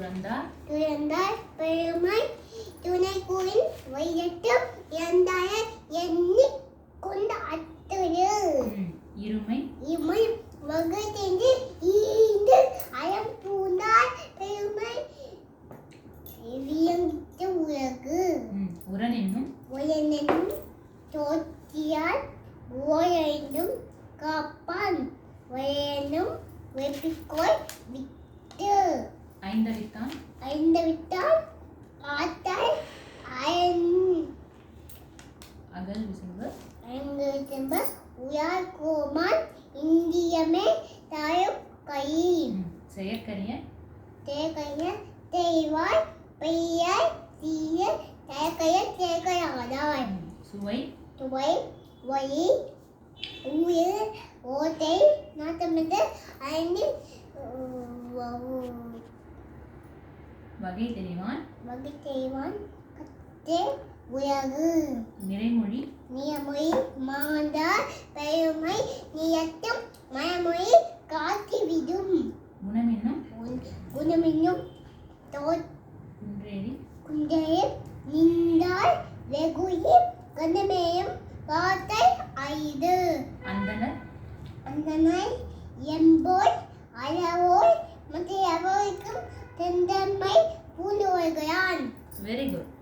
துறந்தார். துறந்தார். பெருமை துணை கூறின் வைரட்டு இறந்தாய எண்ணி கொண்ட அத்துரு. இருமை. இருமை வகுத்தென்று ஈந்து அயம் பூந்தார். பெருமை வியங்கிட்ட உலகு உரன் என்னும் உயன் என்னும் தோற்றியால் ஓயென்றும் காப்பான். வயனும் வெப்பிக்கோய் விட்டு. ஐந்தவித்தான் ஐந்து விட்டால் ஆத்தால் அகல் விசும்பு. ஐந்து திரும்ப உயார் கோமான் இந்தியமே தாயும் கை ம். செயற்கரிய தேகைய தேய்வாய் பெய்யாய் தீய தேகைய தேகையாதாய் ம். சுவை. வழி உயிர் ஓட்டை நாட்டமிட்டு ஐந்து வகை தெரிவான்? வகை செய்வான் கத்தே உலகு. நிறைமொழி நியமொழி மாந்தார் பெருமை நியத்தம் மயமொழி காட்டிவிடும் குணமென்னும்? குணமின்னும்? குன்றேறி? குந்தையும் நின்றால் வெகுயில் கண்ணமேயும் வார்த்தை ஐந்து அந்தனர்? அந்தனை எம்போய் அளவோய் वेरी गुड